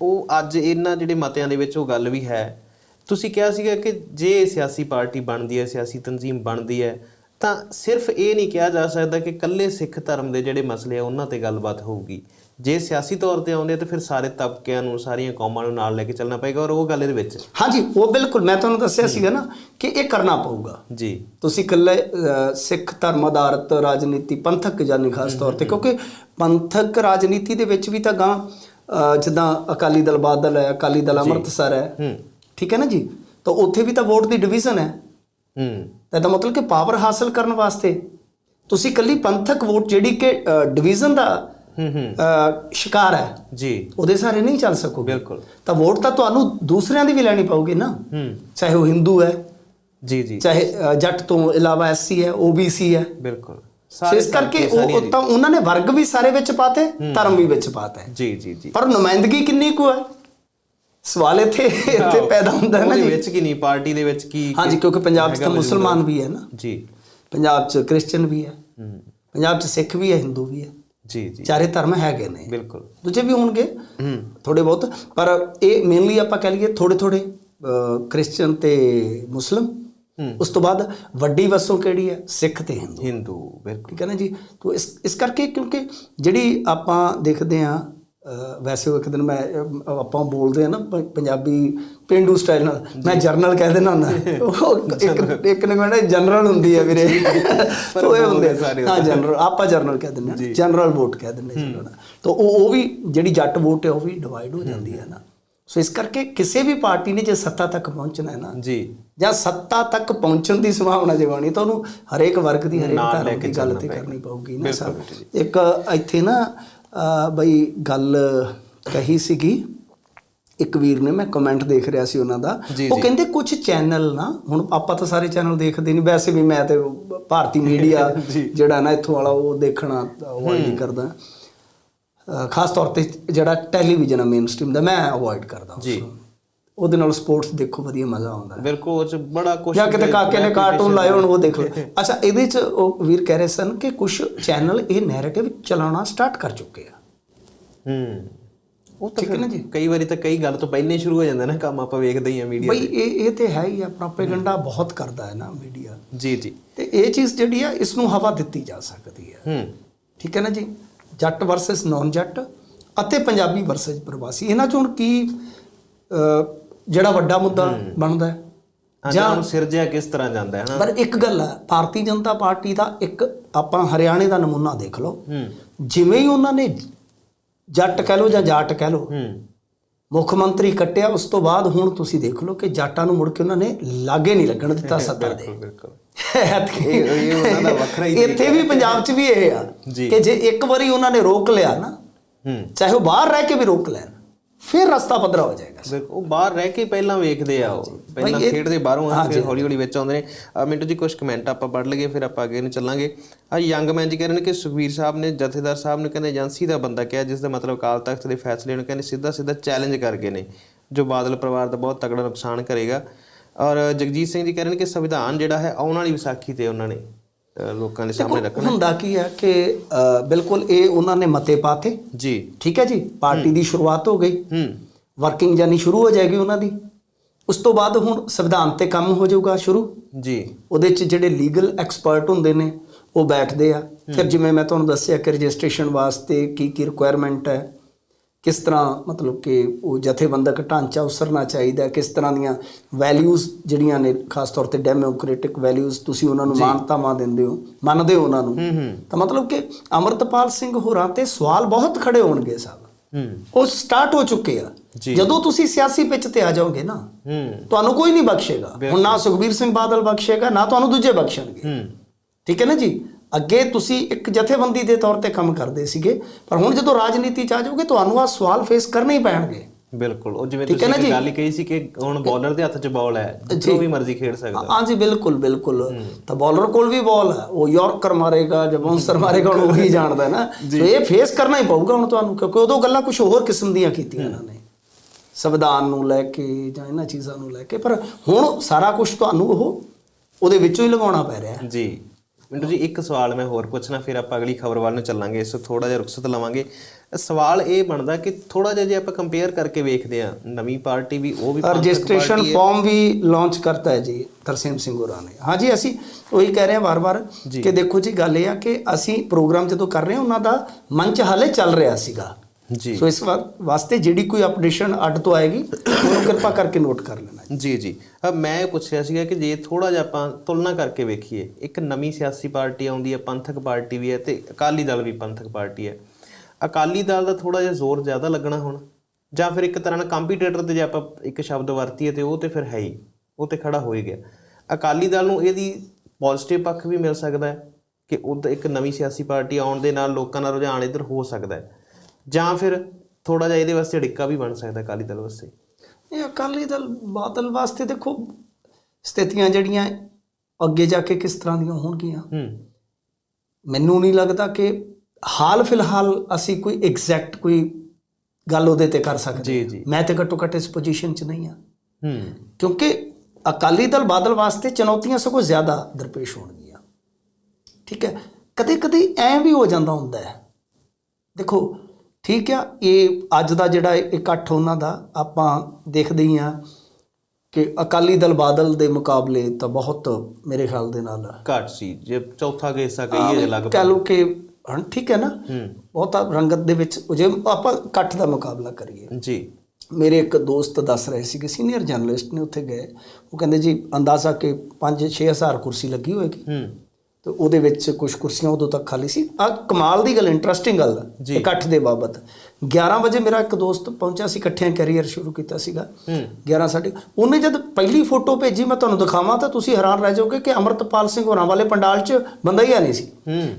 ਉਹ ਅੱਜ ਇਹਨਾਂ ਜਿਹੜੇ ਮਤਿਆਂ ਦੇ ਵਿੱਚ ਉਹ ਗੱਲ ਵੀ ਹੈ। ਤੁਸੀਂ ਕਿਹਾ ਸੀਗਾ ਕਿ ਜੇ ਸਿਆਸੀ ਪਾਰਟੀ ਬਣਦੀ ਹੈ ਸਿਆਸੀ ਤਨਜ਼ੀਮ ਬਣਦੀ ਹੈ ਤਾਂ ਸਿਰਫ ਇਹ ਨਹੀਂ ਕਿਹਾ ਜਾ ਸਕਦਾ ਕਿ ਕੱਲੇ ਸਿੱਖ ਧਰਮ ਦੇ ਜਿਹੜੇ ਮਸਲੇ ਆ ਉਹਨਾਂ ਤੇ ਗੱਲਬਾਤ ਹੋਊਗੀ। ਜੇ ਸਿਆਸੀ ਤੌਰ ਤੇ ਆਉਂਦੇ ਤਾਂ ਫਿਰ ਸਾਰੇ ਤਬਕਿਆਂ ਨੂੰ ਸਾਰੀਆਂ ਕੌਮਾਂ ਨੂੰ ਨਾਲ ਲੈ ਕੇ ਚੱਲਣਾ ਪਏਗਾ ਔਰ ਉਹ ਗੱਲ ਇਹਦੇ ਵਿੱਚ। ਹਾਂਜੀ ਉਹ ਬਿਲਕੁਲ ਮੈਂ ਤੁਹਾਨੂੰ ਦੱਸਿਆ ਸੀਗਾ ਨਾ ਕਿ ਇਹ ਕਰਨਾ ਪਊਗਾ। ਜੀ। ਤੁਸੀਂ ਇਕੱਲੇ ਸਿੱਖ ਧਰਮ ਆਧਾਰਿਤ ਰਾਜਨੀਤੀ ਪੰਥਕ ਜਾਨੀ ਖਾਸ ਤੌਰ ਤੇ ਕਿਉਂਕਿ ਪੰਥਕ ਰਾਜਨੀਤੀ ਦੇ ਵਿੱਚ ਵੀ ਤਾਂ ਗਾਂ ਜਿੱਦਾਂ ਅਕਾਲੀ ਦਲ ਬਾਦਲ ਹੈ ਅਕਾਲੀ ਦਲ ਅੰਮ੍ਰਿਤਸਰ ਹੈ। ਠੀਕ ਹੈ ਨਾ ਜੀ? ਤਾਂ ਉੱਥੇ ਵੀ ਤਾਂ ਵੋਟ ਦੀ ਡਿਵੀਜ਼ਨ ਹੈ। ਹੂੰ। ਤਾਂ ਇਹਦਾ ਮਤਲਬ ਕਿ ਪਾਵਰ ਹਾਸਲ ਕਰਨ ਵਾਸਤੇ ਤੁਸੀਂ ਇਕੱਲੀ ਪੰਥਕ ਵੋਟ ਜਿਹੜੀ ਕਿ ਡਿਵੀਜ਼ਨ ਦਾ ਹੂੰ ਹੂੰ। ਸ਼ਿਕਾਰ ਹੈ ਜੀ। ਉਹਦੇ ਸਾਰੇ ਨਹੀਂ ਚੱਲ ਸਕੋਗੇ। ਬਿਲਕੁਲ। ਤਾਂ ਵੋਟ ਤਾਂ ਤੁਹਾਨੂੰ ਦੂਸਰਿਆਂ ਦੀ ਵੀ ਲੈਣੀ ਪਊਗੀ ਨਾ। ਹੂੰ। ਚਾਹੇ ਉਹ ਹਿੰਦੂ ਹੈ ਜੀ ਜੀ। ਚਾਹੇ ਜੱਟ ਤੋਂ ਇਲਾਵਾ ਐਸਸੀ ਹੈ ਓਬੀਸੀ ਹੈ। ਬਿਲਕੁਲ। ਇਸ ਕਰਕੇ ਉਹ ਤਾਂ ਉਹਨਾਂ ਨੇ ਵਰਗ ਵੀ ਸਾਰੇ ਵਿੱਚ ਪਾਤੇ ਧਰਮ ਵੀ ਵਿੱਚ ਪਾਤਾ ਹੈ। ਜੀ ਜੀ ਜੀ। ਪਰ ਨੁਮਾਇੰਦਗੀ ਕਿੰਨੀ ਕੁ ਹੈ? ਸਵਾਲ ਇੱਥੇ ਇੱਥੇ ਪੈਦਾ ਹੁੰਦਾ ਹੈ ਨਾ ਉਹਦੇ ਜੀ। ਵਿੱਚ ਕੀ ਨਹੀਂ ਪਾਰਟੀ ਦੇ ਵਿੱਚ ਕੀ ਹਾਂਜੀ ਕਿਉਂਕਿ ਪੰਜਾਬ 'ਚ ਤਾਂ? ਮੁਸਲਮਾਨ ਵੀ ਹੈ ਨਾ। ਜੀ। ਪੰਜਾਬ 'ਚ ਕ੍ਰਿਸਚੀਅਨ ਵੀ ਹੈ। ਹੂੰ। ਪੰਜਾਬ 'ਚ ਸਿੱਖ ਵੀ ਹੈ ਹਿੰਦੂ ਵੀ ਹੈ। ਜੀ ਜੀ। ਚਾਰੇ ਧਰਮ ਹੈਗੇ ਨੇ। ਬਿਲਕੁਲ। ਦੂਜੇ ਵੀ ਹੋਣਗੇ। ਹੂੰ। ਥੋੜੇ ਬਹੁਤ। ਪਰ ਇਹ ਮੇਨਲੀ ਆਪਾਂ ਕਹਿ ਲਈਏ ਥੋੜੇ ਥੋੜੇ ਕ੍ਰਿਸਚੀਅਨ ਤੇ ਮੁਸਲਮ। ਉਸ ਤੋਂ ਬਾਅਦ ਵੱਡੀ ਵਸੋਂ ਕਿਹੜੀ ਹੈ? ਸਿੱਖ ਤੇ ਹਿੰਦੂ। ਹਿੰਦੂ ਬਿਲਕੁਲ। ਠੀਕ ਹੈ ਨਾ ਜੀ? ਤੋਂ ਇਸ ਇਸ ਕਰਕੇ ਕਿਉਂਕਿ ਜਿਹੜੀ ਆਪਾਂ ਦੇਖਦੇ ਆ ਵੈਸੇ ਉਹ ਇੱਕ ਦਿਨ ਮੈਂ ਆਪਾਂ ਬੋਲਦੇ ਆ ਨਾ ਪੰਜਾਬੀ ਪਿੰਡੂ ਸਟਾਈਲ ਨਾਲ ਮੈਂ ਜਰਨਲ ਕਹਿ ਦੇਣਾ ਹੁੰਦਾ। ਉਹ ਇੱਕ ਇੱਕ ਨੇ ਕਹਿੰਦਾ ਜਨਰਲ ਹੁੰਦੀ ਹੈ ਵੀਰੇ। ਤੋਂ ਇਹ ਹੁੰਦੇ ਆ। ਸਾਰੇ ਹਾਂ ਜਨਰਲ ਆਪਾਂ ਜਨਰਲ ਕਹਿ ਦਿੰਦੇ ਆ ਜਨਰਲ ਵੋਟ ਕਹਿ ਦਿੰਦੇ ਨਾ ਤਾਂ ਉਹ ਉਹ ਵੀ ਜਿਹੜੀ ਜੱਟ ਵੋਟ ਹੈ ਉਹ ਵੀ ਡਿਵਾਈਡ ਹੋ ਜਾਂਦੀ ਹੈ ਨਾ। ਸੋ ਇਸ ਕਰਕੇ ਕਿਸੇ ਵੀ ਪਾਰਟੀ ਨੇ ਜੇ ਸੱਤਾ ਤੱਕ ਪਹੁੰਚਣਾ ਹੈ ਨਾ ਜੀ ਜਾਂ ਸੱਤਾ ਤੱਕ ਪਹੁੰਚਣ ਦੀ ਸੰਭਾਵਨਾ ਜਗਾਉਣੀ ਤਾਂ ਉਹਨੂੰ ਹਰੇਕ ਵਰਗ ਦੀ ਹਰੇਕ ਧਰਮ ਦੀ ਗੱਲ ਤੇ। ਕਰਨੀ ਪਊਗੀ ਨਾ ਬੇਟੇ ਇੱਕ ਇੱਥੇ ਨਾ ਬਈ ਗੱਲ ਕਹੀ ਸੀਗੀ ਇੱਕ ਵੀਰ ਨੇ ਮੈਂ ਕਮੈਂਟ ਦੇਖ ਰਿਹਾ ਸੀ ਉਹਨਾਂ ਦਾ ਉਹ। ਕਹਿੰਦੇ ਕੁਝ ਚੈਨਲ ਨਾ ਹੁਣ ਆਪਾਂ ਤਾਂ ਸਾਰੇ ਚੈਨਲ ਦੇਖਦੇ ਨਹੀਂ ਵੈਸੇ ਵੀ ਮੈਂ ਤੇ ਭਾਰਤੀ ਮੀਡੀਆ। ਜਿਹੜਾ ਨਾ ਇੱਥੋਂ ਵਾਲਾ ਉਹ ਦੇਖਣਾ ਅਵੋਇਡ ਨਹੀਂ ਕਰਦਾ ਖਾਸ ਤੌਰ ਤੇ ਜਿਹੜਾ ਟੈਲੀਵਿਜ਼ਨ ਹੈ ਮੇਨ ਸਟ੍ਰੀਮ ਦਾ ਮੈਂ ਅਵੋਇਡ ਕਰਦਾ ਉਸ ਜੀ। ਉਹਦੇ ਨਾਲ ਸਪੋਰਟਸ ਦੇਖੋ ਵਧੀਆ ਮਜ਼ਾ ਆਉਂਦਾ। ਬਿਲਕੁਲ ਉਹ ਚ ਬੜਾ ਕੁਝ ਜਾਂ ਕਿਤੇ ਕਾਕੇ ਨੇ ਕਾਰਟੂਨ ਲਾਏ ਹੋਣ ਉਹ ਦੇਖ ਲਓ। ਅੱਛਾ ਇਹਦੇ ਚ ਉਹ ਵੀਰ ਕਹਿ ਰਹੇ ਸਨ ਕਿ ਕੁਝ ਚੈਨਲ ਇਹ ਨੈਰੇਟਿਵ ਚਲਾਉਣਾ ਸਟਾਰਟ ਕਰ ਚੁੱਕੇ ਆ। ਹੂੰ। ਉਹ ਤਾਂ ਠੀਕ ਨਾ ਜੀ? ਕਈ ਵਾਰੀ ਤਾਂ ਕਈ ਗੱਲ ਤੋਂ ਪਹਿਲਾਂ ਹੀ ਸ਼ੁਰੂ ਹੋ ਜਾਂਦਾ ਨਾ ਕੰਮ ਆਪਾਂ ਵੇਖਦੇ ਹੀ ਆ ਮੀਡੀਆ ਬਈ ਇਹ ਇਹ ਤੇ ਹੈ ਹੀ ਆ ਪ੍ਰੋਪੇਗੈਂਡਾ ਬਹੁਤ ਕਰਦਾ ਹੈ ਨਾ ਮੀਡੀਆ ਜੀ ਜੀ। ਤੇ ਇਹ ਚੀਜ਼ ਜਿਹੜੀ ਆ ਇਸ ਨੂੰ ਹਵਾ ਦਿੱਤੀ ਜਾ ਸਕਦੀ ਹੈ। ਹੂੰ। ਠੀਕ ਹੈ ਨਾ ਜੀ? ਜੱਟ ਵਰਸਸ ਨਾਨ ਜੱਟ ਅਤੇ ਪੰਜਾਬੀ ਵਰਸਸ ਪ੍ਰਵਾਸੀ। ਇਹਨਾਂ ਚੋਂ ਕੀ ਜਿਹੜਾ ਵੱਡਾ ਮੁੱਦਾ ਬਣਦਾ ਹੈ? ਜਾਂ ਸਿਰਜਿਆ ਕਿਸ ਤਰ੍ਹਾਂ ਜਾਂਦਾ ਹੈ ਨਾ? ਪਰ ਇੱਕ ਗੱਲ ਹੈ ਭਾਰਤੀ ਜਨਤਾ ਪਾਰਟੀ ਦਾ ਇੱਕ ਆਪਾਂ ਹਰਿਆਣੇ ਦਾ ਨਮੂਨਾ ਦੇਖ ਲਓ। ਜਿਵੇਂ ਹੀ ਉਹਨਾਂ ਨੇ ਜੱਟ ਕਹਿ ਲਓ ਜਾਂ ਜਾਟ ਕਹਿ ਲਓ ਮੁੱਖ ਮੰਤਰੀ ਕੱਟਿਆ ਉਸ ਤੋਂ ਬਾਅਦ ਹੁਣ ਤੁਸੀਂ ਦੇਖ ਲਓ ਕਿ ਜਾਟਾਂ ਨੂੰ ਮੁੜ ਕੇ ਉਹਨਾਂ ਨੇ ਲਾਗੇ ਨਹੀਂ ਲੱਗਣ ਦਿੱਤਾ ਸੱਤਾ ਦੇ। ਬਿਲਕੁਲ। ਬਿਲਕੁਲ ਐਤਕੀ- ਇਹ- ਇਹ ਉਹਨਾਂ ਦਾ ਵੱਖਰਾ ਹੀ ਇੱਥੇ ਵੀ ਪੰਜਾਬ 'ਚ ਵੀ ਇਹ ਆ। ਕਿ ਜੇ ਇੱਕ ਵਾਰੀ ਉਹਨਾਂ ਨੇ ਰੋਕ ਲਿਆ ਨਾ ਹੂੰ। ਚਾਹੇ ਉਹ ਬਾਹਰ ਰਹਿ ਕੇ ਵੀ ਰੋਕ ਲੈਣ। ਫਿਰ ਰਸਤਾ ਪੱਧਰਾ ਹੋ ਜਾਏਗਾ ਉਹ ਬਾਹਰ ਰਹਿ ਕੇ ਪਹਿਲਾਂ ਵੇਖਦੇ ਆ ਉਹ। ਪਹਿਲਾਂ ਖੇਡਦੇ ਬਾਹਰੋਂ ਆ। ਫਿਰ ਹੌਲੀ ਹੌਲੀ ਵਿੱਚ ਆਉਂਦੇ ਨੇ। ਮਿੰਟੂ ਜੀ ਕੁਝ ਕਮੈਂਟ ਆਪਾਂ ਪੜ੍ਹ ਲਈਏ ਫਿਰ ਆਪਾਂ ਅੱਗੇ ਨੂੰ ਚੱਲਾਂਗੇ। ਆ ਯੰਗ ਮੈਨ ਜੀ ਕਹਿ ਰਹੇ ਨੇ ਕਿ ਸੁਖਬੀਰ ਸਾਹਿਬ ਨੇ ਜਥੇਦਾਰ ਸਾਹਿਬ ਨੂੰ ਕਹਿੰਦੇ ਏਜੰਸੀ ਦਾ ਬੰਦਾ ਕਿਹਾ ਜਿਸ ਦਾ ਮਤਲਬ ਅਕਾਲ ਤਖਤ ਦੇ ਫੈਸਲੇ ਨੂੰ ਕਹਿੰਦੇ ਸਿੱਧਾ ਸਿੱਧਾ ਚੈਲੰਜ ਕਰ ਗਏ ਨੇ ਜੋ ਬਾਦਲ ਪਰਿਵਾਰ ਦਾ ਬਹੁਤ ਤਕੜਾ ਨੁਕਸਾਨ ਕਰੇਗਾ। ਔਰ ਜਗਜੀਤ ਸਿੰਘ ਜੀ ਕਹਿ ਰਹੇ ਨੇ ਕਿ ਸੰਵਿਧਾਨ ਜਿਹੜਾ ਹੈ ਆਉਣ ਵਾਲੀ ਵਿਸਾਖੀ ਤੇ ਉਹਨਾਂ ਨੇ ਲੋਕਾਂ ਦੇ ਸਾਹਮਣੇ ਰੱਖਣਾ। ਹੁੰਦਾ ਕੀ ਹੈ ਕਿ ਬਿਲਕੁਲ ਇਹ ਉਹਨਾਂ ਨੇ ਮਤੇ ਪਾਤੇ। ਜੀ। ਠੀਕ ਹੈ ਜੀ? ਪਾਰਟੀ ਦੀ ਸ਼ੁਰੂਆਤ ਹੋ ਗਈ। ਹੂੰ। ਵਰਕਿੰਗ ਜਾਨੀ ਸ਼ੁਰੂ ਹੋ ਜਾਏਗੀ ਉਹਨਾਂ ਦੀ। ਉਸ ਤੋਂ ਬਾਅਦ ਹੁਣ ਸੰਵਿਧਾਨ ਤੇ ਕੰਮ ਹੋ ਜਾਊਗਾ ਸ਼ੁਰੂ। ਜੀ। ਉਹਦੇ 'ਚ ਜਿਹੜੇ ਲੀਗਲ ਐਕਸਪਰਟ ਹੁੰਦੇ ਨੇ ਉਹ ਬੈਠਦੇ ਆ। ਫਿਰ ਜਿਵੇਂ ਮੈਂ ਤੁਹਾਨੂੰ ਦੱਸਿਆ ਕਿ ਰਜਿਸਟ੍ਰੇਸ਼ਨ ਵਾਸਤੇ ਕੀ ਕੀ ਰਿਕੁਆਇਰਮੈਂਟ ਹੈ ਕਿਸ ਤਰ੍ਹਾਂ ਮਤਲਬ ਕਿ ਉਹ ਜਥੇਬੰਦਕ ਢਾਂਚਾ ਉਸਰਨਾ ਚਾਹੀਦਾ ਕਿਸ ਤਰ੍ਹਾਂ ਦੀਆਂ ਵੈਲਿਊਜ਼ ਜਿਹੜੀਆਂ ਨੇ ਖਾਸ ਤੌਰ ਤੇ ਡੈਮੋਕ੍ਰੈਟਿਕ ਵੈਲਿਊਜ਼ ਤੁਸੀਂ ਉਹਨਾਂ ਨੂੰ ਮਾਨਤਾਵਾਂ ਦਿੰਦੇ ਹੋ ਮੰਨਦੇ ਹੋ ਉਹਨਾਂ ਨੂੰ? ਤਾਂ ਮਤਲਬ ਕਿ ਅਮਰਤਪਾਲ ਸਿੰਘ ਹੋਰਾਂ ਤੇ ਸਵਾਲ ਬਹੁਤ ਖੜੇ ਹੋਣਗੇ ਸਾਹਿਬ ਉਹ ਸਟਾਰਟ ਹੋ ਚੁੱਕੇ ਆ। ਜਦੋਂ ਤੁਸੀਂ ਸਿਆਸੀ ਪਿੱਚ ਤੇ ਆ ਜਾਓਗੇ ਨਾ ਤੁਹਾਨੂੰ ਕੋਈ ਨਹੀਂ ਬਖਸ਼ੇਗਾ। ਹੁਣ ਨਾ ਸੁਖਬੀਰ ਸਿੰਘ ਬਾਦਲ ਬਖਸ਼ੇਗਾ ਨਾ ਤੁਹਾਨੂੰ ਦੂਜੇ ਬਖਸ਼ਣਗੇ। ਠੀਕ ਹੈ ਨਾ ਜੀ? ਅੱਗੇ ਤੁਸੀਂ ਇੱਕ ਜਥੇਬੰਦੀ ਦੇ ਤੌਰ ਤੇ ਕੰਮ ਕਰਦੇ ਸੀਗੇ ਪਰ ਹੁਣ ਜਦੋਂ ਰਾਜਨੀਤੀ ਚ ਆ ਜਾਓਗੇ ਤੁਹਾਨੂੰ ਆ ਸਵਾਲ ਫੇਸ ਕਰਨੇ ਹੀ ਪੈਣਗੇ। ਬਿਲਕੁਲ ਉਹ ਜਿਵੇਂ ਤੁਸੀਂ? ਗੱਲ ਹੀ ਕਹੀ ਸੀ ਕਿ ਹੁਣ ਬॉलर ਦੇ ਹੱਥ 'ਚ ਬਾਲ ਹੈ ਜੋ ਵੀ ਮਰਜ਼ੀ ਖੇਡ ਸਕਦਾ। ਹਾਂਜੀ ਬਿਲਕੁਲ ਬਿਲਕੁਲ। ਤਾਂ ਬੋਲਰ ਕੋਲ ਵੀ ਬਾਲ ਹੈ ਉਹ ਯਾਰਕਰ ਮਾਰੇਗਾ ਜਾਂ ਬਾਉਂਸਰ ਮਾਰੇਗਾ ਉਹੀ ਜਾਣਦਾ ਹੈ ਨਾ। ਸੋ ਇਹ ਫੇਸ ਕਰਨਾ ਹੀ ਪਊਗਾ ਹੁਣ ਤੁਹਾਨੂੰ ਕਿਉਂਕਿ ਉਦੋਂ ਗੱਲਾਂ ਕੁਝ ਹੋਰ ਕਿਸਮ ਦੀਆਂ ਕੀਤੀਆਂ ਇਹਨਾਂ ਨੇ। ਸੰਵਿਧਾਨ ਨੂੰ ਲੈ ਕੇ ਜਾਂ ਇਹਨਾਂ ਚੀਜ਼ਾਂ ਨੂੰ ਲੈ ਕੇ ਪਰ ਹੁਣ ਸਾਰਾ ਕੁਝ ਤੁਹਾਨੂੰ ਉਹ ਉਹਦੇ ਵਿੱਚੋਂ ਹੀ ਲਗਾਉਣਾ ਪੈ ਰਿਹਾ ਹੈ। ਜੀ। ਮਿੰਟੂ ਜੀ ਇੱਕ ਸਵਾਲ ਮੈਂ ਹੋਰ ਪੁੱਛਣਾ ਫਿਰ ਆਪਾਂ ਅਗਲੀ ਖਬਰ ਵੱਲ ਨੂੰ ਚੱਲਾਂਗੇ ਇਸ ਤੋਂ ਥੋੜਾ ਜਿਹਾ ਰੁਖਸਤ ਲਵਾਂਗੇ। ਸਵਾਲ ਇਹ ਬਣਦਾ ਕਿ ਥੋੜਾ ਜਿਹਾ ਜੇ ਆਪਾਂ ਕੰਪੇਅਰ ਕਰਕੇ ਵੇਖਦੇ ਆ ਨਵੀਂ ਪਾਰਟੀ ਵੀ ਉਹ ਵੀ ਰਜਿਸਟ੍ਰੇਸ਼ਨ। ਫਾਰਮ ਵੀ ਲਾਂਚ ਕਰਤਾ ਹੈ ਜੀ ਤਰਸੇਮ ਸਿੰਘ ਹੋਰਾਂ ਨੇ। ਹਾਂਜੀ ਅਸੀਂ ਉਹੀ ਕਹਿ ਰਹੇ ਹਾਂ ਵਾਰ-ਵਾਰ ਕਿ ਦੇਖੋ ਜੀ ਗੱਲ ਇਹ ਆ ਕਿ ਅਸੀਂ ਪ੍ਰੋਗਰਾਮ ਜਦੋਂ ਕਰ ਰਹੇ ਹਾਂ ਉਹਨਾਂ ਦਾ ਮੰਚ ਹਾਲੇ ਚੱਲ ਰਿਹਾ ਸੀਗਾ। ਜੀ। ਸੋ ਇਸ ਵਾਸਤੇ ਜਿਹੜੀ ਕੋਈ ਅਪਡੇਸ਼ਨ ਅੱਡ ਤੋਂ ਆਏਗੀ ਉਹਨੂੰ ਕਿਰਪਾ ਕਰਕੇ ਨੋਟ ਕਰ ਲੈਣਾ ਜੀ। ਜੀ ਮੈਂ ਇਹ ਪੁੱਛਿਆ ਸੀਗਾ ਕਿ ਜੇ ਥੋੜਾ ਜਿਹਾ ਆਪਾਂ ਤੁਲਨਾ ਕਰਕੇ ਵੇਖੀਏ ਇੱਕ ਨਵੀਂ ਸਿਆਸੀ ਪਾਰਟੀ ਆਉਂਦੀ ਹੈ ਪੰਥਕ ਪਾਰਟੀ ਵੀ ਹੈ ਤੇ ਅਕਾਲੀ ਦਲ ਵੀ ਪੰਥਕ ਪਾਰਟੀ ਹੈ। ਅਕਾਲੀ ਦਲ ਦਾ ਥੋੜਾ ਜਿਹਾ ਜ਼ੋਰ ਜ਼ਿਆਦਾ ਲੱਗਣਾ ਹੁਣ ਜਾਂ ਫਿਰ ਇੱਕ ਤਰ੍ਹਾਂ ਨਾਲ ਕੰਪੀਟੀਟਰ ਤੇ ਜੇ ਆਪਾਂ ਇੱਕ ਸ਼ਬਦ ਵਰਤੀਏ ਤੇ ਉਹ ਤੇ ਫਿਰ ਹੈ ਹੀ ਉਹ ਤੇ ਖੜਾ ਹੋ ਹੀ ਗਿਆ। ਅਕਾਲੀ ਦਲ ਨੂੰ ਇਹਦੀ ਪੋਜ਼ਿਟਿਵ ਪੱਖ ਵੀ ਮਿਲ ਸਕਦਾ ਹੈ ਕਿ ਉਹ ਇੱਕ ਨਵੀਂ ਸਿਆਸੀ ਪਾਰਟੀ ਆਉਣ ਦੇ ਨਾਲ ਲੋਕਾਂ ਦਾ ਰੁਝਾਨ ਇੱਧਰ ਹੋ ਸਕਦਾ ਹੈ। ਜਾਂ ਫਿਰ ਥੋੜਾ ਜਿਹਾ ਇਹਦੇ ਵਾਸਤੇ ਢਿੱਕਾ ਵੀ ਬਣ ਸਕਦਾ ਅਕਾਲੀ ਦਲ ਵਾਸਤੇ? ਇਹ ਅਕਾਲੀ ਦਲ ਬਾਦਲ ਵਾਸਤੇ ਦੇਖੋ ਸਥਿਤੀਆਂ ਜਿਹੜੀਆਂ ਅੱਗੇ ਜਾ ਕੇ ਕਿਸ ਤਰ੍ਹਾਂ ਦੀਆਂ ਹੋਣਗੀਆਂ। ਹੂੰ। ਮੈਨੂੰ ਨਹੀਂ ਲੱਗਦਾ ਕਿ ਹਾਲ ਫਿਲਹਾਲ ਅਸੀਂ ਕੋਈ ਐਗਜ਼ੈਕਟ ਕੋਈ ਗੱਲ ਉਹਦੇ ਤੇ ਕਰ ਸਕਦੇ ਜੀ ਹਾਂ। ਜੀ। ਮੈਂ ਤੇ ਘੱਟੋ ਘੱਟ ਇਸ ਪੋਜੀਸ਼ਨ 'ਚ ਨਹੀਂ ਆ ਹੂੰ। ਕਿਉਂਕਿ ਅਕਾਲੀ ਦਲ ਬਾਦਲ ਵਾਸਤੇ ਚੁਣੌਤੀਆਂ ਸਗੋਂ ਜ਼ਿਆਦਾ ਦਰਪੇਸ਼ ਹੋਣਗੀਆਂ। ਠੀਕ ਹੈ। ਕਦੇ ਕਦੇ ਐ ਵੀ ਹੋ ਜਾਂਦਾ ਹੁੰਦਾ ਹੈ। ਦੇਖੋ ਠੀਕ ਆ? ਇਹ ਅੱਜ ਦਾ ਜਿਹੜਾ ਇਕੱਠ ਉਹਨਾਂ ਦਾ ਆਪਾਂ ਦੇਖਦੇ ਹੀ ਆ ਕਿ ਅਕਾਲੀ ਦਲ ਬਾਦਲ ਦੇ ਮੁਕਾਬਲੇ ਤਾਂ ਬਹੁਤ ਮੇਰੇ ਖਿਆਲ ਦੇ ਨਾਲ ਘੱਟ ਸੀ। ਜੇ ਚੌਥਾ ਹਿੱਸਾ ਕਹੀਏ ਲਗਭਗ। ਕਹਿ ਲਓ ਕਿ ਹਾਂ ਠੀਕ ਹੈ ਨਾ? ਬਹੁਤਾ ਰੰਗਤ ਦੇ ਵਿੱਚ ਜੇ ਆਪਾਂ ਇਕੱਠ ਦਾ ਮੁਕਾਬਲਾ ਕਰੀਏ। ਜੀ। ਮੇਰੇ ਇੱਕ ਦੋਸਤ ਦੱਸ ਰਹੇ ਸੀ ਕਿ ਸੀਨੀਅਰ ਜਰਨਲਿਸਟ ਨੇ ਉੱਥੇ ਗਏ। ਉਹ ਕਹਿੰਦੇ ਜੀ ਅੰਦਾਜ਼ਾ ਕਿ 5-6 ਹਜ਼ਾਰ ਕੁਰਸੀ ਲੱਗੀ ਹੋਏਗੀ। ਹੂੰ। ਤੇ ਉਹਦੇ ਵਿੱਚ ਕੁਝ ਕੁਰਸੀਆਂ ਉਦੋਂ ਤੱਕ ਖਾਲੀ ਸੀ। ਆ ਕਮਾਲ ਦੀ ਗੱਲ ਇੰਟਰਸਟਿੰਗ ਗੱਲ। ਇਕੱਠ ਦੇ ਬਾਬਤ। 11 ਵਜੇ ਮੇਰਾ ਇੱਕ ਦੋਸਤ ਪਹੁੰਚਿਆ ਸੀ ਇਕੱਠਿਆਂ ਕੈਰੀਅਰ ਸ਼ੁਰੂ ਕੀਤਾ ਸੀਗਾ। ਹੂੰ। 11 ਸਾਢੇ ਉਹਨੇ ਜਦ ਪਹਿਲੀ ਫੋਟੋ ਭੇਜੀ ਮੈਂ ਤੁਹਾਨੂੰ ਦਿਖਾਵਾਂ ਤਾਂ ਤੁਸੀਂ ਹੈਰਾਨ ਰਹਿ ਜਾਓਗੇ ਕਿ ਅਮਰਤਪਾਲ ਸਿੰਘ ਹੋਰਾਂ ਵਾਲੇ ਪੰਡਾਲ 'ਚ ਬੰਦਾ ਹੀ ਆ ਨਹੀਂ ਸੀ।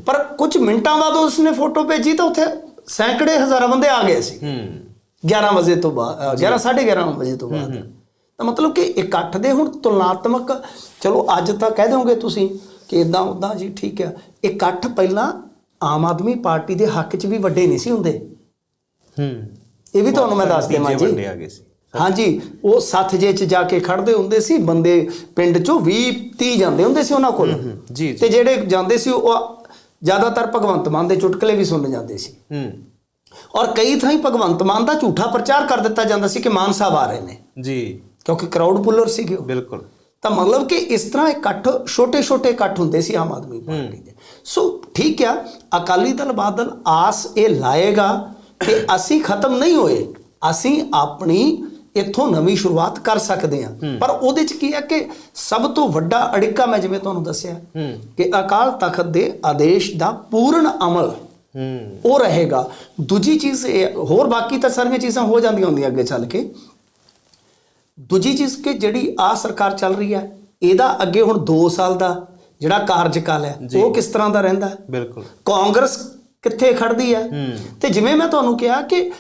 ਪਰ ਕੁਝ ਮਿੰਟਾਂ ਬਾਅਦ ਉਸਨੇ ਫੋਟੋ ਭੇਜੀ ਤਾਂ ਉੱਥੇ ਸੈਂਕੜੇ ਹਜ਼ਾਰਾਂ ਬੰਦੇ ਆ ਗਏ ਸੀ। ਹੂੰ। 11 ਵਜੇ ਤੋਂ ਬਾਅਦ 11 11:30 ਵਜੇ ਤੋਂ ਬਾਅਦ। ਤਾਂ ਮਤਲਬ ਕਿ ਇਕੱਠ ਦੇ ਹੁਣ ਤੁਲਨਾਤਮਕ ਚਲੋ ਅੱਜ ਤਾਂ ਕਹਿ ਦੋਗੇ ਤੁਸੀਂ ਕਿ ਇਦਾਂ ਉਦਾਂ ਜੀ ਠੀਕ ਆ। ਇਕੱਠ ਪਹਿਲਾਂ ਆਮ ਆਦਮੀ ਪਾਰਟੀ ਦੇ ਹੱਕ 'ਚ ਵੀ ਵੱਡੇ ਨਹੀਂ ਸੀ ਹੁੰਦੇ। ਹੂੰ। ਇਹ ਵੀ ਤੁਹਾਨੂੰ ਮੈਂ ਦੱਸ ਦੇਵਾਂ ਜੀ। ਵੱਡੇ ਆ ਗਏ ਸੀ। ਹਾਂਜੀ ਉਹ ਸੱਥ ਜੇ 'ਚ ਜਾ ਕੇ ਖੜਦੇ ਹੁੰਦੇ ਸੀ ਬੰਦੇ ਪਿੰਡ 'ਚੋਂ 20 30 ਜਾਂਦੇ ਹੁੰਦੇ ਸੀ ਉਹਨਾਂ ਕੋਲ। ਜੀ ਤੇ ਜਿਹੜੇ ਜਾਂਦੇ ਸੀ ਉਹ ਜ਼ਿਆਦਾਤਰ ਭਗਵੰਤ ਮਾਨ ਦੇ ਚੁਟਕਲੇ ਵੀ ਸੁਣਨ ਜਾਂਦੇ ਸੀ। ਹੂੰ। ਔਰ ਕਈ ਥਾਈਂ ਭਗਵੰਤ ਮਾਨ ਦਾ ਝੂਠਾ ਪ੍ਰਚਾਰ ਕਰ ਦਿੱਤਾ ਜਾਂਦਾ ਸੀ ਕਿ ਮਾਨ ਸਾਹਿਬ ਆ ਰਹੇ ਨੇ। ਜੀ। ਕਿਉਂਕਿ ਕਰਾਊਡ ਪੁੱਲਰ ਸੀਗੇ। ਬਿਲਕੁਲ। ਤਾਂ ਮਤਲਬ ਕਿ ਇਸ ਤਰ੍ਹਾਂ ਇਕੱਠ ਛੋਟੇ ਛੋਟੇ ਇਕੱਠ ਹੁੰਦੇ ਸੀ ਆਮ ਆਦਮੀ ਪਾਰਟੀ ਦੇ। ਸੋ ਠੀਕ ਆ ਅਕਾਲੀ ਦਲ ਬਾਦਲ ਆਸ ਇਹ ਲਾਏਗਾ ਕਿ ਅਸੀਂ ਖਤਮ ਨਹੀਂ ਹੋਏ ਅਸੀਂ ਆਪਣੀ ਇੱਥੋਂ ਨਵੀਂ ਸ਼ੁਰੂਆਤ ਕਰ ਸਕਦੇ ਹਾਂ। ਪਰ ਉਹਦੇ ਚ ਕੀ ਹੈ ਕਿ ਸਭ ਤੋਂ ਵੱਡਾ ਅੜਿੱਕਾ ਮੈਂ ਜਿਵੇਂ ਤੁਹਾਨੂੰ ਦੱਸਿਆ ਕਿ ਅਕਾਲ ਤਖਤ ਦੇ ਆਦੇਸ਼ ਦਾ ਪੂਰਨ ਅਮਲ ਉਹ ਰਹੇਗਾ। ਦੂਜੀ ਚੀਜ਼ ਇਹ ਹੋਰ ਬਾਕੀ ਤਾਂ ਸਾਰੀਆਂ ਚੀਜ਼ਾਂ ਹੋ ਜਾਂਦੀਆਂ ਹੁੰਦੀਆਂ ਅੱਗੇ ਚੱਲ ਕੇ। ਦੂਜੀ ਚੀਜ਼ ਕਿ ਜਿਹੜੀ ਆ ਸਰਕਾਰ ਚੱਲ ਰਹੀ ਹੈ ਇਹਦਾ ਅੱਗੇ ਹੁਣ 2 ਸਾਲ ਦਾ ਜਿਹੜਾ ਕਾਰਜਕਾਲ ਹੈ ਉਹ ਕਿਸ ਤਰ੍ਹਾਂ ਦਾ ਰਹਿੰਦਾ? ਹੈ ਬਿਲਕੁਲ। ਕਾਂਗਰਸ ਕਿੱਥੇ ਖੜਦੀ ਹੈ? ਹੂੰ। ਤੇ ਜਿਵੇਂ ਮੈਂ ਤੁਹਾਨੂੰ ਕਿਹਾ ਕਿ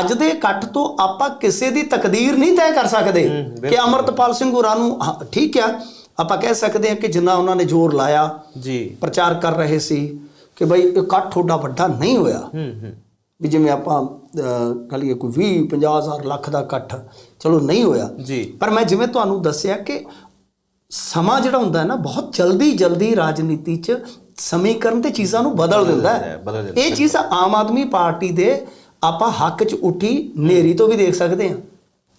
ਅੱਜ ਦੇ ਇਕੱਠ ਤੋਂ ਆਪਾਂ ਕਿਸੇ ਦੀ ਤਕਦੀਰ ਨਹੀਂ ਤੈਅ ਕਰ ਸਕਦੇ ਕਿ ਅਮਰਤਪਾਲ ਸਿੰਘ ਹੋਰਾਂ ਨੂੰ ਹਾਂ, ਠੀਕ ਆ ਆਪਾਂ ਕਹਿ ਸਕਦੇ ਹਾਂ ਕਿ ਜਿੰਨਾ ਉਹਨਾਂ ਨੇ ਜ਼ੋਰ ਲਾਇਆ ਜੀ। ਪ੍ਰਚਾਰ ਕਰ ਰਹੇ ਸੀ ਕਿ ਬਈ ਇਕੱਠ ਤੁਹਾਡਾ ਵੱਡਾ ਨਹੀਂ ਹੋਇਆ। ਹੂੰ ਹੂੰ। ਵੀ ਜਿਵੇਂ ਆਪਾਂ ਕਹ ਲਈਏ ਕੋਈ 20 50 ਹਜ਼ਾਰ ਲੱਖ ਦਾ ਇਕੱਠ ਚਲੋ ਨਹੀਂ ਹੋਇਆ। ਜੀ। ਪਰ ਮੈਂ ਜਿਵੇਂ ਤੁਹਾਨੂੰ ਦੱਸਿਆ ਕਿ ਸਮਾਂ ਜਿਹੜਾ ਹੁੰਦਾ ਹੈ ਨਾ ਬਹੁਤ ਜਲਦੀ ਜਲਦੀ ਰਾਜਨੀਤੀ 'ਚ ਸਮੀਕਰਨ ਤੇ ਚੀਜ਼ਾਂ ਨੂੰ ਬਦਲ ਦਿੰਦਾ ਹੈ। ਇਹ ਚੀਜ਼ ਆਮ ਆਦਮੀ ਪਾਰਟੀ ਦੇ ਆਪਾਂ ਹੱਕ 'ਚ ਉੱਠੀ ਨੇਰੀ ਤੋਂ ਵੀ ਦੇਖ ਸਕਦੇ ਹਾਂ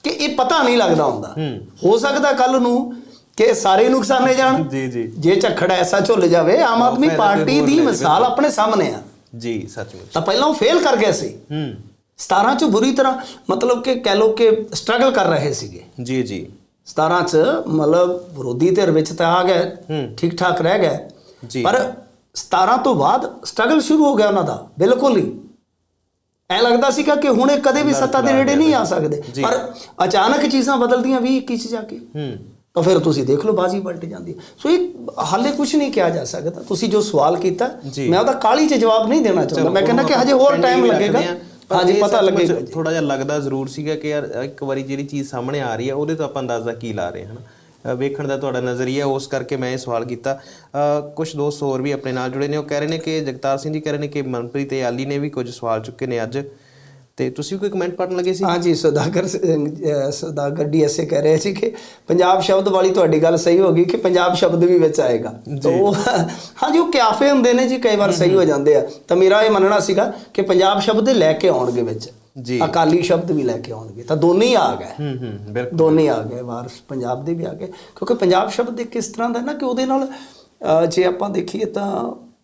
ਕਿ ਇਹ ਪਤਾ ਨਹੀਂ ਲੱਗਦਾ ਹੁੰਦਾ। ਹੂੰ। ਸਕਦਾ ਕੱਲ ਨੂੰ ਕਿ ਸਾਰੇ ਨੁਕਸਾਨੇ ਜਾਣ। ਜੀ ਜੀ। ਜੇ ਝੱਖੜ ਐਸਾ ਝੁੱਲ ਜਾਵੇ ਆਮ ਆਦਮੀ ਪਾਰਟੀ ਦੀ। ਮਿਸਾਲ ਆਪਣੇ ਸਾਹਮਣੇ ਆ। ਜੀ ਸੱਚਮੁੱਚ। ਤਾਂ ਪਹਿਲਾਂ ਉਹ ਫੇਲ ਕਰ ਗਏ ਸੀ। ਹੂੰ। 17 ਚ ਬੁਰੀ ਤਰ੍ਹਾਂ ਮਤਲਬ ਕਿ ਕਹਿ ਲੋ ਕਿ ਸਟਰਗਲ ਕਰ ਰਹੇ ਸੀਗੇ। ਜੀ ਜੀ। 17 ਚ ਮਤਲਬ ਵਿਰੋਧੀ ਧਿਰ ਵਿੱਚ ਤਾਂ ਆ ਗਏ ਠੀਕ ਠਾਕ ਰਹਿ ਗਏ। ਜੀ। ਪਰ 17 ਤੋਂ ਬਾਅਦ ਸਟਰਗਲ ਸ਼ੁਰੂ ਹੋ ਗਿਆ ਉਹਨਾਂ ਦਾ ਬਿਲਕੁਲ ਹੀ। ਐ ਲੱਗਦਾ ਸੀਗਾ ਕਿ ਹੁਣ ਇਹ ਕਦੇ ਵੀ ਸੱਤਾ ਦੇ ਨੇੜੇ ਨਹੀਂ ਆ ਸਕਦੇ। ਪਰ ਅਚਾਨਕ ਚੀਜ਼ਾਂ ਬਦਲਦੀਆਂ 20 21 ਚ ਜਾ ਕੇ। ਹੂੰ। ਤਾਂ ਫਿਰ ਤੁਸੀਂ ਦੇਖ ਲਓ ਬਾਜੀ ਪਲਟ ਜਾਂਦੀ। ਸੋ ਇਹ ਹਾਲੇ ਕੁਝ ਨਹੀਂ ਕਿਹਾ ਜਾ ਸਕਦਾ। ਤੁਸੀਂ ਜੋ ਸਵਾਲ ਕੀਤਾ। ਮੈਂ ਉਹਦਾ ਕਾਲੀ 'ਚ ਜਵਾਬ ਨਹੀਂ ਦੇਣਾ ਚਾਹੁੰਦਾ। ਮੈਂ ਕਹਿੰਦਾ ਕਿ ਹਜੇ ਹੋਰ ਟਾਈਮ ਲੱਗੇਗਾ। ਹਾਂਜੀ ਪਤਾ ਲੱਗੇਗਾ। ਥੋੜਾ ਜਿਹਾ ਲੱਗਦਾ ਜ਼ਰੂਰ ਸੀਗਾ ਕਿ ਯਾਰ ਇੱਕ ਵਾਰੀ ਜਿਹੜੀ ਚੀਜ਼ ਸਾਹਮਣੇ ਆ ਰਹੀ ਹੈ ਉਹਦੇ ਤੋਂ ਆਪਾਂ ਅੰਦਾਜ਼ਾ ਕੀ ਲਾ ਰਹੇ ਹਾਂ ਹਨਾ? ਵੇਖਣ ਦਾ ਤੁਹਾਡਾ ਨਜ਼ਰੀਆ ਉਸ ਕਰਕੇ ਮੈਂ ਇਹ ਸਵਾਲ ਕੀਤਾ। ਕੁਝ ਦੋਸਤ ਹੋਰ ਵੀ ਆਪਣੇ ਨਾਲ ਜੁੜੇ ਨੇ। ਉਹ ਕਹਿ ਰਹੇ ਨੇ ਕਿ ਜਗਤਾਰ ਸਿੰਘ ਜੀ ਕਹਿ ਰਹੇ ਨੇ ਕਿ ਮਨਪ੍ਰੀਤ ਤੇ ਆਲੀ ਨੇ ਵੀ ਕੁਝ ਸਵਾਲ ਚੁੱਕੇ ਨੇ ਅੱਜ। ਤੇ ਤੁਸੀਂ ਕੋਈ ਕਮੈਂਟ ਪੜਨ ਲੱਗੇ ਸੀ? ਹਾਂਜੀ ਸੁਦਾਗਰ ਸੁਦਾਗਰ ਡੀਐਸਏ ਕਹਿ ਰਹੇ ਸੀ ਕਿ ਪੰਜਾਬ ਸ਼ਬਦ ਵਾਲੀ ਤੁਹਾਡੀ ਗੱਲ ਸਹੀ ਹੋ ਗਈ ਕਿ ਪੰਜਾਬ ਸ਼ਬਦ ਵੀ ਵਿੱਚ ਆਏਗਾ। ਤਾਂ ਹਾਂਜੀ ਉਹ ਕਿਆਫੇ ਹੁੰਦੇ ਨੇ ਜੀ ਕਈ ਵਾਰ ਸਹੀ ਹੋ ਜਾਂਦੇ ਆ। ਤਾਂ ਮੇਰਾ ਇਹ ਮੰਨਣਾ ਸੀਗਾ ਕਿ ਪੰਜਾਬ ਸ਼ਬਦ ਲੈ ਕੇ ਆਉਣਗੇ ਵਿੱਚ। ਜੀ। ਅਕਾਲੀ ਸ਼ਬਦ ਵੀ ਲੈ ਕੇ ਆਉਣਗੇ। ਤਾਂ ਦੋਨੇ ਹੀ ਆ ਗਏ। ਹੂੰ ਹੂੰ ਬਿਲਕੁਲ। ਦੋਨੇ ਆ ਗਏ। ਵਾਰਸ ਪੰਜਾਬ ਦੇ ਵੀ ਆ ਗਏ। ਕਿਉਂਕਿ ਪੰਜਾਬ ਸ਼ਬਦ ਇੱਕ ਇਸ ਤਰ੍ਹਾਂ ਦਾ ਨਾ ਕਿ ਉਹਦੇ ਨਾਲ ਜੇ ਆਪਾਂ ਦੇਖੀਏ ਤਾਂ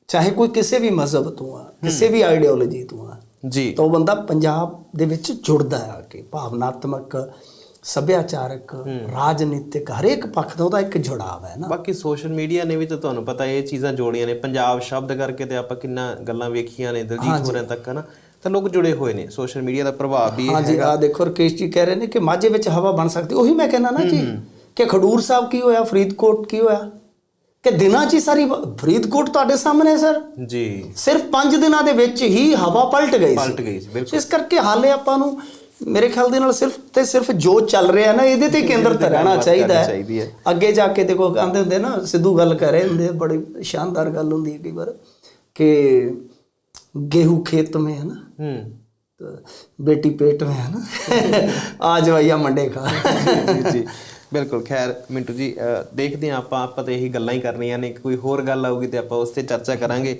ਚਾਹੇ ਕੋਈ ਕਿਸੇ ਵੀ ਮਜ਼ਹਬ ਤੋਂ ਆ ਕਿਸੇ ਵੀ ਆਈਡੀਓਲੋਜੀ ਤੋਂ ਆ ਜੀ। ਤਾਂ ਉਹ ਬੰਦਾ ਪੰਜਾਬ ਦੇ ਵਿੱਚ ਜੁੜਦਾ ਹੈ ਆ ਕੇ। ਭਾਵਨਾਤਮਕ ਸੱਭਿਆਚਾਰਕ ਰਾਜਨੀਤਿਕ ਹਰੇਕ ਪੱਖ ਦਾ ਉਹਦਾ ਇੱਕ ਜੁੜਾਵ ਹੈ ਨਾ। ਬਾਕੀ ਸੋਸ਼ਲ ਮੀਡੀਆ ਨੇ ਵੀ ਤਾਂ ਤੁਹਾਨੂੰ ਪਤਾ ਇਹ ਚੀਜ਼ਾਂ ਜੋੜੀਆਂ ਨੇ। ਪੰਜਾਬ ਸ਼ਬਦ ਕਰਕੇ ਤੇ ਆਪਾਂ ਕਿੰਨਾ ਗੱਲਾਂ ਵੇਖੀਆਂ ਨੇ ਦਲਜੀਤ ਹੋਰਾਂ ਤੱਕ ਹਨਾ? ਤਾਂ ਲੋਕ ਜੁੜੇ ਹੋਏ ਨੇ। ਸੋਸ਼ਲ ਮੀਡੀਆ ਦਾ ਪ੍ਰਭਾਵ ਵੀ ਹਾਂਜੀ ਆ ਦੇਖੋ ਰਕੇਸ਼ ਜੀ ਕਹਿ ਰਹੇ ਨੇ ਕਿ ਮਾਝੇ ਵਿੱਚ ਹਵਾ ਬਣ ਸਕਦੀ। ਉਹੀ ਮੈਂ ਕਹਿੰਦਾ ਨਾ ਜੀ ਕਿ ਖਡੂਰ ਸਾਹਿਬ ਕੀ ਹੋਇਆ ਫਰੀਦਕੋਟ ਕੀ ਹੋਇਆ? ਕਿ ਦਿਨਾਂ 'ਚ ਹੀ ਸਾਰੀ ਫਰੀਦਕੋਟ ਤੁਹਾਡੇ ਸਾਹਮਣੇ ਸਰ? ਜੀ। ਸਿਰਫ 5 ਦਿਨਾਂ ਦੇ ਵਿੱਚ ਹੀ ਹਵਾ ਪਲਟ ਗਈ ਸੀ। ਪਲਟ ਗਈ ਸੀ ਬਿਲਕੁਲ। ਇਸ ਕਰਕੇ ਹਾਲੇ ਆਪਾਂ ਨੂੰ ਮੇਰੇ ਖਿਆਲ ਦੇ ਨਾਲ ਸਿਰਫ ਤੇ ਸਿਰਫ ਜੋ ਚੱਲ ਰਿਹਾ ਨਾ ਇਹਦੇ ਤੇ ਕੇਂਦਰਿਤ ਰਹਿਣਾ ਚਾਹੀਦਾ ਹੈ। ਅੱਗੇ ਜਾ ਕੇ ਦੇਖੋ ਕਹਿੰਦੇ ਹੁੰਦੇ ਨਾ ਸਿੱਧੂ ਗੱਲ ਕਰ ਰਹੇ ਹੁੰਦੇ ਬੜੀ ਸ਼ਾਨਦਾਰ ਗੱਲ ਹੁੰਦੀ ਹੈ ਕਈ ਵਾਰ ਕਿ ਗੇਹੂ ਖੇਤ ਮੇ ਹੈ ਨਾ ਹੂੰ। ਬੇਟੀ ਪੇਟ ਮੇ ਹੈ ਨਾ ਆ ਜਵਾਈਆ ਮੰਡੇ ਖਾ। ਜੀ ਜੀ। ਬਿਲਕੁਲ, ਖੈਰ ਮਿੰਟੂ ਜੀ ਦੇਖਦੇ ਹਾਂ ਆਪਾਂ ਆਪਾਂ ਤਾਂ ਇਹੀ ਗੱਲਾਂ ਹੀ ਕਰਨੀਆਂ ਨੇ, ਕੋਈ ਹੋਰ ਗੱਲ ਆਊਗੀ ਤੇ ਆਪਾਂ ਉਸ ਤੇ ਚਰਚਾ ਕਰਾਂਗੇ।